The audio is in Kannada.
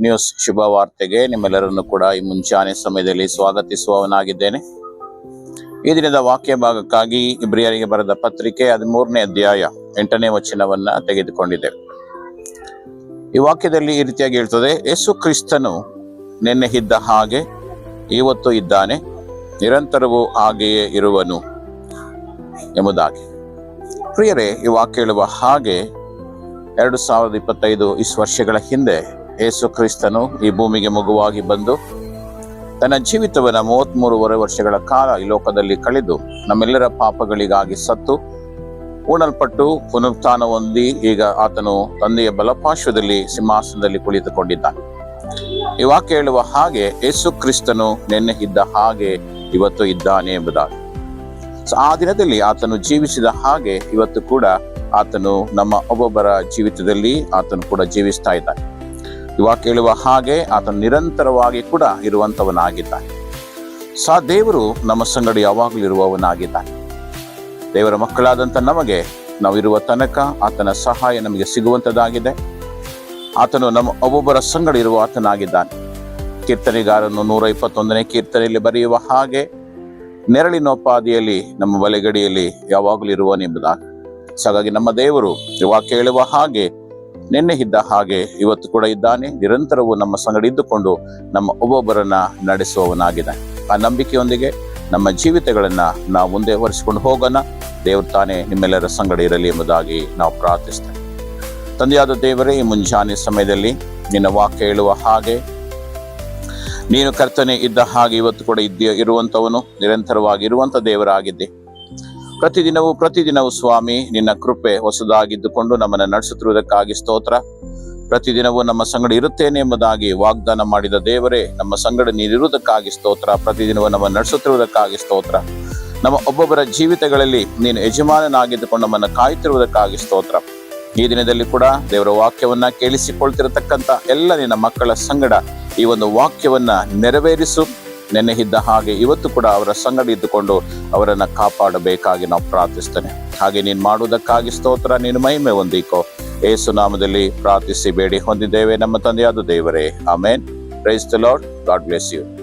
ಗುಡ್ ನ್ಯೂಸ್ ಶುಭ ವಾರ್ತೆಗೆ ನಿಮ್ಮೆಲ್ಲರನ್ನು ಕೂಡ ಈ ಮುಂಚಾನೆ ಸಮಯದಲ್ಲಿ ಸ್ವಾಗತಿಸುವವನಾಗಿದ್ದೇನೆ. ಈ ದಿನದ ವಾಕ್ಯ ಭಾಗಕ್ಕಾಗಿ ಇಬ್ರಿಯರಿಗೆ ಬರೆದ ಪತ್ರಿಕೆ ಹದಿಮೂರನೇ ಅಧ್ಯಾಯ ಎಂಟನೇ ವಚನವನ್ನ ತೆಗೆದುಕೊಂಡಿದೆ ಈ ವಾಕ್ಯದಲ್ಲಿ ಈ ರೀತಿಯಾಗಿ ಹೇಳ್ತದೆ, ಯೇಸು ಕ್ರಿಸ್ತನು ನಿನ್ನೆ ಇದ್ದ ಹಾಗೆ ಇವತ್ತು ಇದ್ದಾನೆ, ನಿರಂತರವೂ ಹಾಗೆಯೇ ಇರುವನು ಎಂಬುದಾಗಿ. ಪ್ರಿಯರೇ, ಈ ವಾಕ್ಯ ಹೇಳುವ ಹಾಗೆ ಎರಡು ಸಾವಿರದ ಇಪ್ಪತ್ತೈದು ಇಸ್ ವರ್ಷಗಳ ಹಿಂದೆ ಯೇಸು ಕ್ರಿಸ್ತನು ಈ ಭೂಮಿಗೆ ಮಗುವಾಗಿ ಬಂದು ತನ್ನ ಜೀವಿತವನ್ನು ಮೂವತ್ತ್ಮೂರುವರೆ ವರ್ಷಗಳ ಕಾಲ ಈ ಲೋಕದಲ್ಲಿ ಕಳೆದು ನಮ್ಮೆಲ್ಲರ ಪಾಪಗಳಿಗಾಗಿ ಸತ್ತು ಉಣಲ್ಪಟ್ಟು ಪುನರುತ್ಥಾನ ಹೊಂದಿ ಈಗ ಆತನು ತಂದೆಯ ಬಲಪಾರ್ಶ್ವದಲ್ಲಿ ಸಿಂಹಾಸನದಲ್ಲಿ ಕುಳಿತುಕೊಂಡಿದ್ದಾನೆ. ಈ ವಾಕ್ಯ ಹೇಳುವ ಹಾಗೆ ಯೇಸು ಕ್ರಿಸ್ತನು ನಿನ್ನೆ ಇದ್ದ ಹಾಗೆ ಇವತ್ತು ಇದ್ದಾನೆ ಎಂಬುದಾಗಿ. ಆ ದಿನದಲ್ಲಿ ಆತನು ಜೀವಿಸಿದ ಹಾಗೆ ಇವತ್ತು ಕೂಡ ಆತನು ನಮ್ಮ ಒಬ್ಬೊಬ್ಬರ ಜೀವಿತದಲ್ಲಿ ಆತನು ಕೂಡ ಜೀವಿಸ್ತಾ ಇದ್ದಾನೆ. ಇವಾಗ ಕೇಳುವ ಹಾಗೆ ಆತ ನಿರಂತರವಾಗಿ ಕೂಡ ಇರುವಂತವನಾಗಿದ್ದಾನೆ ಸಾ ದೇವರು ನಮ್ಮ ಸಂಗಡ ಯಾವಾಗಲೂ ಇರುವವನಾಗಿದ್ದಾನೆ. ದೇವರ ಮಕ್ಕಳಾದಂಥ ನಮಗೆ ನಾವಿರುವ ತನಕ ಆತನ ಸಹಾಯ ನಮಗೆ ಸಿಗುವಂಥದ್ದಾಗಿದೆ. ಆತನು ನಮ್ಮ ಒಬ್ಬೊಬ್ಬರ ಸಂಗಡ ಇರುವ ಆತನಾಗಿದ್ದಾನೆ. ಕೀರ್ತನೆಗಾರನು ನೂರ ಇಪ್ಪತ್ತೊಂದನೇ ಕೀರ್ತನೆಯಲ್ಲಿ ಬರೆಯುವ ಹಾಗೆ, ನೆರಳಿನೋಪಾದಿಯಲ್ಲಿ ನಮ್ಮ ಬಲೆಗಡಿಯಲ್ಲಿ ಯಾವಾಗಲೂ ಇರುವನೆಂಬುದಾಗಿ ಹಾಗಾಗಿ ನಮ್ಮ ದೇವರು ಯುವ ಕೇಳುವ ಹಾಗೆ ನಿನ್ನೆ ಇದ್ದ ಹಾಗೆ ಇವತ್ತು ಕೂಡ ಇದ್ದಾನೆ. ನಿರಂತರವೂ ನಮ್ಮ ಸಂಗಡ ಇದ್ದುಕೊಂಡು ನಮ್ಮ ಒಬ್ಬೊಬ್ಬರನ್ನ ನಡೆಸುವವನಾಗಿದೆ ಆ ನಂಬಿಕೆಯೊಂದಿಗೆ ನಮ್ಮ ಜೀವಿತಗಳನ್ನ ನಾವು ಮುಂದೆ ಒರೆಸಿಕೊಂಡು ಹೋಗೋಣ. ದೇವರು ತಾನೇ ನಿಮ್ಮೆಲ್ಲರ ಸಂಗಡ ಇರಲಿ ಎಂಬುದಾಗಿ ನಾವು ಪ್ರಾರ್ಥಿಸ್ತೇವೆ. ತಂದೆಯಾದ ದೇವರೇ, ಈ ಮುಂಜಾನೆ ಸಮಯದಲ್ಲಿ ನಿನ್ನ ವಾಕ್ಯ ಹೇಳುವ ಹಾಗೆ ನೀನು ಕರ್ತನೆ ಇದ್ದ ಹಾಗೆ ಇವತ್ತು ಕೂಡ ಇದ್ದ ಇರುವಂಥವನು ನಿರಂತರವಾಗಿ ಇರುವಂತ ದೇವರಾಗಿದ್ದೆ. ಪ್ರತಿದಿನವೂ ಪ್ರತಿದಿನವೂ ಸ್ವಾಮಿ, ನಿನ್ನ ಕೃಪೆ ಹೊಸದಾಗಿದ್ದುಕೊಂಡು ನಮ್ಮನ್ನು ನಡೆಸುತ್ತಿರುವುದಕ್ಕಾಗಿ ಸ್ತೋತ್ರ. ಪ್ರತಿದಿನವೂ ನಮ್ಮ ಸಂಗಡ ಇರುತ್ತೇನೆ ಎಂಬುದಾಗಿ ವಾಗ್ದಾನ ಮಾಡಿದ ದೇವರೇ, ನಮ್ಮ ಸಂಗಡ ನೀನಿರುವುದಕ್ಕಾಗಿ ಸ್ತೋತ್ರ. ಪ್ರತಿದಿನವೂ ನಮ್ಮ ನಡೆಸುತ್ತಿರುವುದಕ್ಕಾಗಿ ಸ್ತೋತ್ರ. ನಮ್ಮ ಒಬ್ಬೊಬ್ಬರ ಜೀವಿತಗಳಲ್ಲಿ ನೀನು ಯಜಮಾನನಾಗಿದ್ದುಕೊಂಡು ನಮ್ಮನ್ನು ಕಾಯುತ್ತಿರುವುದಕ್ಕಾಗಿ ಸ್ತೋತ್ರ. ಈ ದಿನದಲ್ಲಿ ಕೂಡ ದೇವರ ವಾಕ್ಯವನ್ನ ಕೇಳಿಸಿಕೊಳ್ತಿರತಕ್ಕಂಥ ಎಲ್ಲ ನಿನ್ನ ಮಕ್ಕಳ ಸಂಗಡ ಈ ಒಂದು ವಾಕ್ಯವನ್ನ ನೆರವೇರಿಸು. ನೆನ್ನೆ ಇದ್ದ ಹಾಗೆ ಇವತ್ತು ಕೂಡ ಅವರ ಸಂಗಡ ಇದ್ದುಕೊಂಡು ಅವರನ್ನು ಕಾಪಾಡಬೇಕಾಗಿ ನಾವು ಪ್ರಾರ್ಥಿಸ್ತೇನೆ. ಹಾಗೆ ನೀನು ಮಾಡುವುದಕ್ಕಾಗಿ ಸ್ತೋತ್ರ, ನೀನು ಮಹಿಮೆ ಹೊಂದಿಕೋ. ಏಸು ನಾಮದಲ್ಲಿ ಪ್ರಾರ್ಥಿಸಿ, ಬೇಡಿ ಹೊಂದಿದ್ದೇವೆ ನಮ್ಮ ತಂದೆಯಾದ ದೇವರೇ. Amen. Praise the Lord God bless you